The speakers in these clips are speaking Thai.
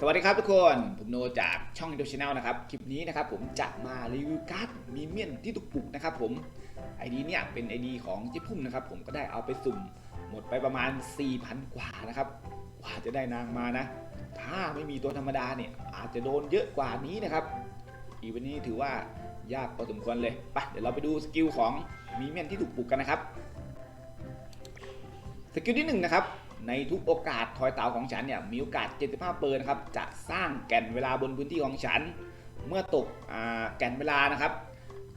สวัสดีครับทุกคน ผมโนจากช่อง i n d o Channel นะครับ คลิปนี้นะครับผมจะมารีวิวการ์ดมีเมียนที่ถูกปลุกนะครับผมไอดีเนี่ยเป็นไอดีของเจ๊พุ่มนะครับ ผมก็ได้เอาไปสุ่มหมดไปประมาณ 4,000 กว่านะครับกว่าจะได้นางมานะ ถ้าไม่มีตัวธรรมดาเนี่ย อาจจะโดนเยอะกว่านี้นะครับ อีวันนี้ถือว่ายากพอสมควรเลยไปเดี๋ยวเราไปดูสกิลของมีเมียนที่ถูกปลุกกันนะครับ สกิลที่หนึ่งนะครับ ในทุกโอกาสทอยเต๋าของฉันเนี่ยมีโอกาส 75เปอร์นะครับจะสร้างแก่นเวลาบนพื้นที่ของฉัน เมื่อตกอแก่นเวลานะครับ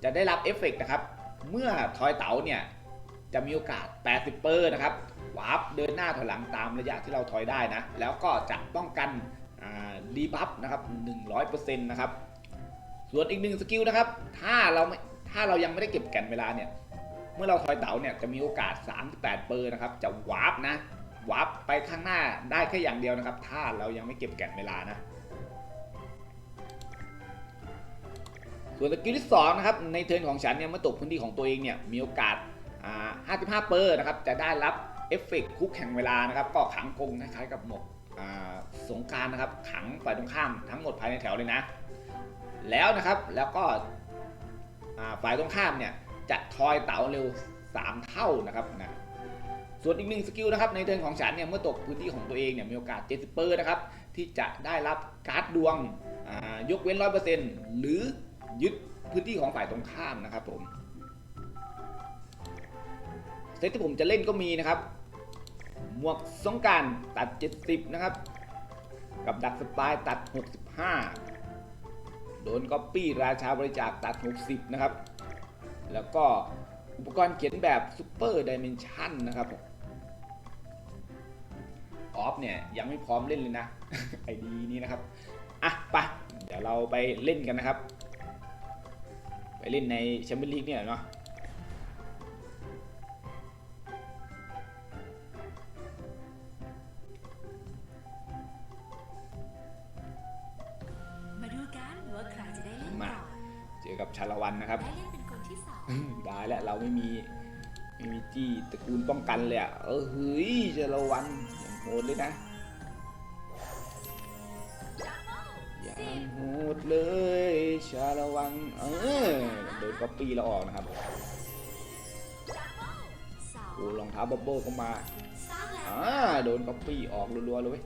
จะได้รับเอฟเฟกต์นะครับ เมื่อทอยเต๋าเนี่ยจะมีโอกาส 80เปอร์นะครับวาร์ปเดินหน้าถอยหลังตามระยะที่เราถอยได้นะ แล้วก็จะป้องกันรีบัฟนะครับ 100%นะครับ ส่วนอีกหนึ่งสกิลนะครับ ถ้าเราถ้าเรายังไม่ได้เก็บแก่นเวลาเนี่ย เมื่อเราถอยเต๋าเนี่ยจะมีโอกาส 38 เปอร์นะครับ จะวาร์ปนะ วาร์ปไปข้างหน้าได้แค่อย่างเดียวนะครับ ถ้าเรายังไม่เก็บแก่นเวลานะ ส่วนสกิลที่2นะครับ ในเทิร์นของฉันเนี่ยเมื่อตกพื้นที่ของตัวเองเนี่ยมีโอกาส 55 เปอร์นะครับ จะได้รับเอฟเฟกต์คุกแข่งเวลานะครับ ก็ขังกรงคล้ายๆกับหมกสงการนะครับ ขังฝ่ายตรงข้ามทั้งหมดภายในแถวเลยนะ แล้วนะครับแล้วก็ฝ่ายตรงข้ามเนี่ยจะทอยเต๋าเร็ว 3 เท่านะครับนะ ส่วนอีกหนึ่งสกิลนะครับในเทิร์นของฉันเนี่ยเมื่อตกพื้นที่ของตัวเองเนี่ยมีโอกาส 70เปอร์นะครับที่จะได้รับการ์ดดวงยกเว้น 100%หรือยึดพื้นที่ของฝ่ายตรงข้ามนะครับผมเซตที่ผมจะเล่นก็มีนะครับ หมวกสงกรารตัด 70 นะครับ กับดักสปายตัด 65 โดนก๊อปปี้ราชาบริจาคตัด 60 นะครับ แล้วก็อุปกรณ์เขียนแบบซูเปอร์ดิเมนชันนะครับผม ออฟเนี่ยยังไม่พร้อมเล่นเลยนะไอดีนี้นะครับอะไปเดี๋ยวเราไปเล่นกันนะครับ ไปเล่นในแชมเปี้ยนลีกเนี่ยเนาะมาดูกันว่าใครจะได้เล่นมาก่อนเจอกับชาละวันนะครับได้เล่นเป็นคนที่สองได้แล้วเราไม่มีไม่มีจี้ตระกูลป้องกันเลยอะเออเฮ้ยชาละวันอย่างโหดเลยนะ อย่างโหดเลยชาละวัง เออโดนก๊อปปี้เราออกนะครับโอ้รองเท้าบับเบิ้ลเข้ามาอ่าโดนก๊อปปี้ออกรัวๆเลย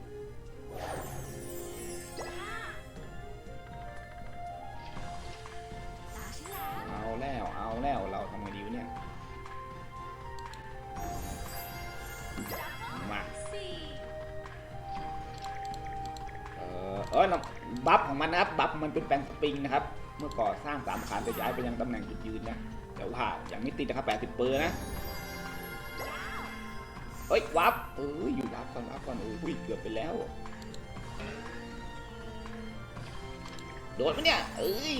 บัฟของมันนะครับบัฟมันเป็นแปลงสปริงนะครับ เมื่อก่อสร้างสามขานจะย้ายไปยังตำแหน่งจุดยืนนะแต่ว่าอยังไม่ติดนะครับ80เปอร์นะเอ้ยวับเอออยู่วับก่อนวับก่อนโอ้ยเกือบไปแล้วโดนไหมเนี่ยเอ้ย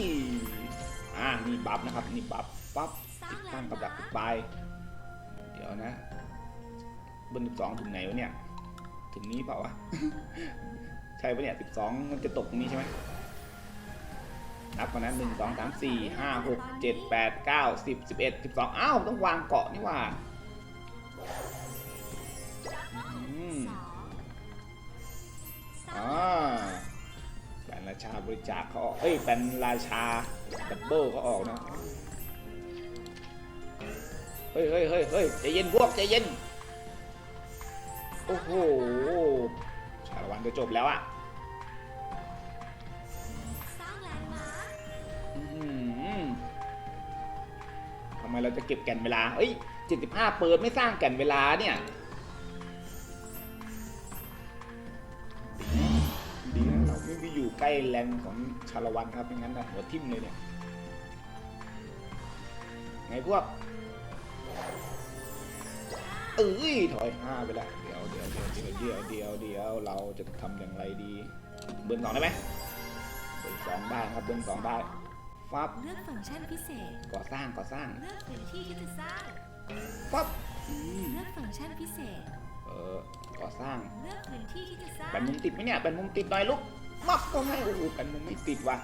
อ่านี่บัฟนะครับนี่บัฟปั๊บติดตั้งกับดักปลายเดี๋ยวนะเบอร์สองถึงไหนวะเนี่ยถึงนี้เปล่าวะ ใช่ปะเนี่ยสิบสองมันจะตกตรงนี้ใช่ไหมนับก่อนนะหนึ่งสองสามสี่ห้าหกเจ็ดแปดเก้าสิบสิบเอ็ดสิบสองอ้าวต้องวางเกาะนี่ว่าอ่าแปนราชาบริจาคเขาออกเอ้ยแปนราชาดับเบิลเขาออกนะ เฮ้ยเฮ้ยเฮ้ยเฮ้ยใจเย็นพวกใจเย็น โอ้โห ชาละวันจะจบแล้วอะ เราจะเก็บแก่นเวลา เอ้ย75 เปิดไม่สร้างแก่นเวลาเนี่ยดีนะเราไม่ไปอยู่ใกล้แลนของชาละวันครับไม่งั้นนะหัวทิ่มเลยเนี่ยไงพวกเอ้ยถอยห้าไปแล้วเดี๋ยวเดี๋ยวเดี๋ยวเดี๋ยวเดี๋ยวเดี๋ยวเดี๋ยวเราจะทำอย่างไรดี เบิร์นสองได้ไหมเบิร์นสองได้ครับเบิร์นสองได้ ฟับเลือกฟังก์ชันพิเศษ ก่อสร้างก่อสร้างเลือกพื้นที่ที่จะสร้าง ปั๊บอืมเลือกฟังก์ชันพิเศษ เออก่อสร้างเลือกพื้นที่ที่จะสร้าง แบนมุมติดไหมเนี่ยแบนมุมติดหน่อยลูกมับก็ไม่โอ้โหแบนมุมไม่ติดว่ะ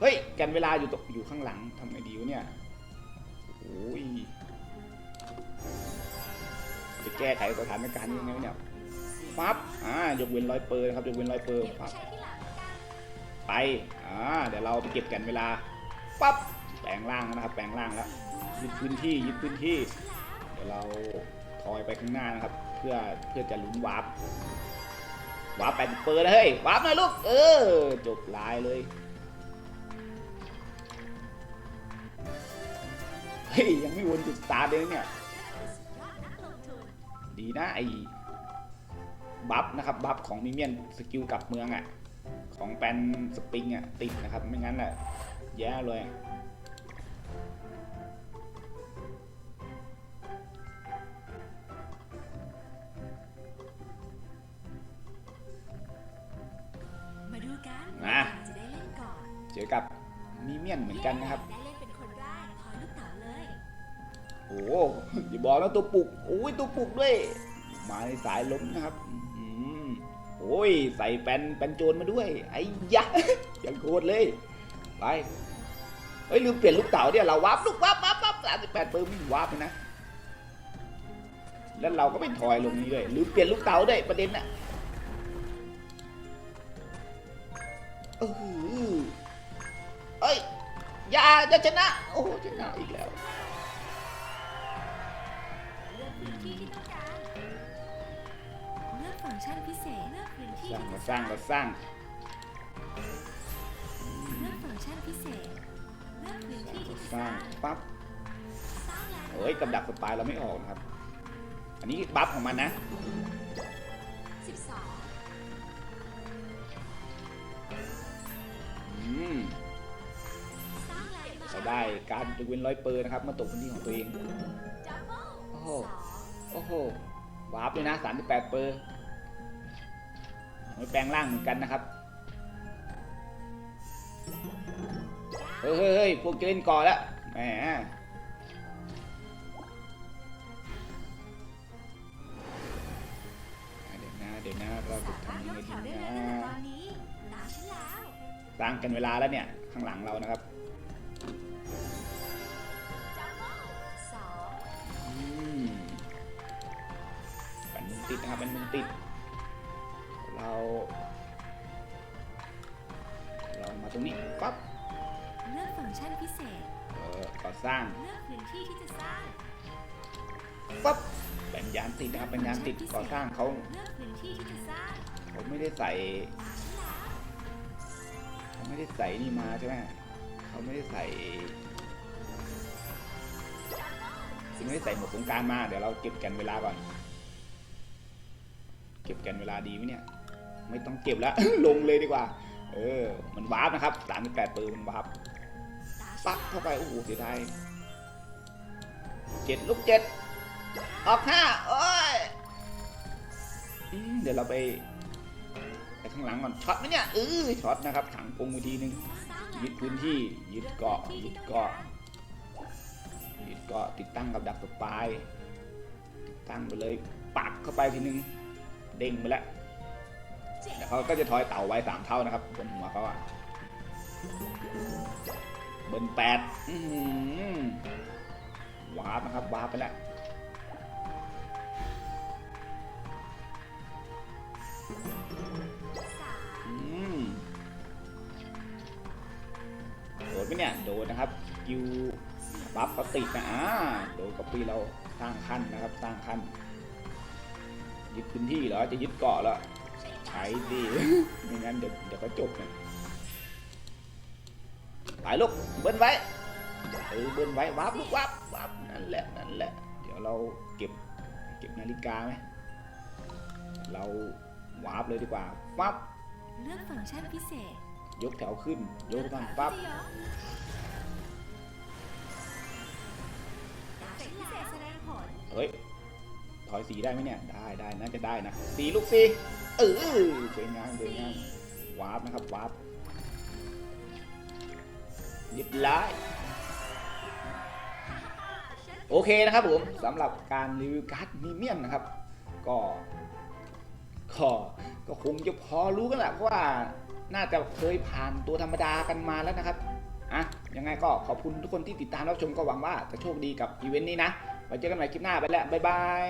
เฮ้ยแกันเวลาอยู่ตกอยู่ข้างหลังทำไงดีวะเนี่ยโอ้ยจะแก้ไขสถานการณ์ยังไงวะเนี่ยสี่ปั๊บอ่ายกเว้นร้อยเปอร์นะครับยกเว้นร้อยเปอร์เก็บไว้ปั๊บใช้ที่หลังละกัน ไปอ่าเดี๋ยวเราไปเก็บกันเวลาปั๊บแปลงร่างแล้วนะครับ แปลงร่างแล้วยึดพื้นที่ยึดพื้นที่ เดี๋ยวเราถอยไปข้างหน้านะครับ เพื่อเพื่อจะลุ้นวาร์ปวาร์ปแปดเปอร์เลยวาร์ปหน่อยลูกเออจบลายเลยเฮ้ยยังไม่วนจุดสตาร์ทเลยนะเนี่ยดีนะไอ้บัฟนะครับบัฟของมิเมียนสกิลกลับเมืองอะ่ะ ของแปนสปริงอะ่ะติดนะครับ ไม่งั้นแหละแย่เลยมาดูกันมาใครจะได้เล่นก่อนเจอกับมิเมียนเหมือนกันนะครับได้เล่นเป็นคนแรกถอยลูกเต๋าเลยโอ้โหอย่าบอกนะตัวปลุกโอ้ยตัวปลุกด้วย มาในสายล้มนะครับอืมโอ้ย ใส่แปนแปนโจรมาด้วย ไอ้ยะย่างโคตรเลย ไป เฮ้ยลืมเปลี่ยนลูกเต๋าเนี่ยเราวับลูกวับวับวับสามสิบแปดเปิร์วิ่งวับเลยนะ แล้วเราก็ไม่ถอยลงนี้ด้วยลืมเปลี่ยนลูกเต๋าด้วยประเด็นน่ะเออเอ้ยอย่าจะชนะ โอ้ชนะอีกแล้ว ที่ที่ต้องการ ฟังก์ชันพิเศษเลือกพื้นที่สร้างที่มาสร้างมาสร้างเลือกฟังก์ชันพิเศษเลือกพื้นที่ที่จะสสร้าร้างงปั๊บสร้างแล้วเอ้ยกับดักสปายเราไม่ออกนะครับ อันนี้บัฟของมันนะ สิบสองอืมสร้างแล้วเราได้การยกเว้นร้อยเปอร์นะครับมาตกพื้นที่ของตัวเอง ดับเบิลโอ้โห สองโอ้โหวาร์ปเลยนะสามสิบแปดเปอร์ ไม่แปลงร่างเหมือนกันนะครับ เฮ้ยเฮ้ยพวกเจริญก่อนแล้วแหมเดี๋ยวนะเดี๋ยวนะเราจะทำยยังไงแถดีวได้เลยตั้งแต่ตอนะนนี้ตาฉันแล้างกันเวลาแล้วเนี่ย ข้างหลังเรานะครับดับเบิลสองอืมเป็นมุมติดนะครับเป็นมุมติด เรา เรามาตรงนี้ปั๊บเลือกฟังก์ชันพิเศษ เออก่อสร้างเลือกพื้นที่ที่จะสร้าง ปั๊บเป็นยานติดนะครับเป็นยานติดก่อสร้างเขาเลือกพื้นที่ที่จะสร้างเขาไม่ได้ใส่ตาฉันแล้วเขาไม่ได้ใส่นี่มาใช่ไหมเขาไม่ได้ใส่เขาไม่ได้ใส่หมวกสงกรารมา เดี๋ยวเราเก็บกันเวลาก่อน เก็บกันเวลาดีไหมเนี่ย ไม่ต้องเก็บแล้ว ลงเลยดีกว่า เออ มันวาร์ปนะครับ38เปอร์มันวาร์ปปักเข้าไป โอ้โหเสียดายเจ็ดลูกเจ็ดออกห้าโอ้ยเดี๋ยวเราไปไปข้างหลังก่อนช็อตไหมเนี่ยเออช็อตนะครับถังปงมือทีนึงสร้างยึดพื้นที่ยึดเกาะยึดเกาะยึดเกาะติดตั้งกับดักสปลายติดตั้งไปเลยปักเข้าไปทีนึงเด้งไปแล้ว เดี๋ยวเขาก็จะทอยเต่าไว้สามเท่านะครับบนหัวเขาอะเบิร์นแปดวาร์ปนะครับวาร์ปไปแล้วโดนไหมเนี่ย โดนนะครับกิวบัฟเขาติดนะอ่าโดนกับปีเราสร้างขั้นนะครับ สร้างขั้นยึดพื้นที่เหรอ จะยึดเกาะแล้ว ใช้ดิไม่งั้นเดี๋ยวเดี๋ยวก็จบนะไปลูกเบิ้ลไว้เออเบิ้ลไว้วับลูกวับวับนั่นแหละนั่นแหละ เดี๋ยวเราเก็บเก็บนาฬิกาไหมเราวาร์ปเลยดีกว่าวับเลือกฟังก์ชันพิเศษ ยกแถวขึ้น ยกบ้างปั๊บตาฉันแล้วแสดงผลเฮ้ย ถอยสีได้ไหมเนี่ย ได้ได้น่าจะได้นะ สีลูกสีเออสวยงามสวยงามวาร์ปนะครับวาร์ปเรียบร้อยโอเคนะครับผมสำหรับการรีวิวการ์ดมีเมียนนะครับ ก็ก็ก็คงจะพอรู้กันแหละเพราะว่าน่าจะเคยผ่านตัวธรรมดากันมาแล้วนะครับอะยังไงก็ขอบคุณทุกคนที่ติดตามรับชมก็หวังว่าจะโชคดีกับอีเวนต์นี้นะ ไว้เจอกันใหม่คลิปหน้าไปแล้วบ๊ายบาย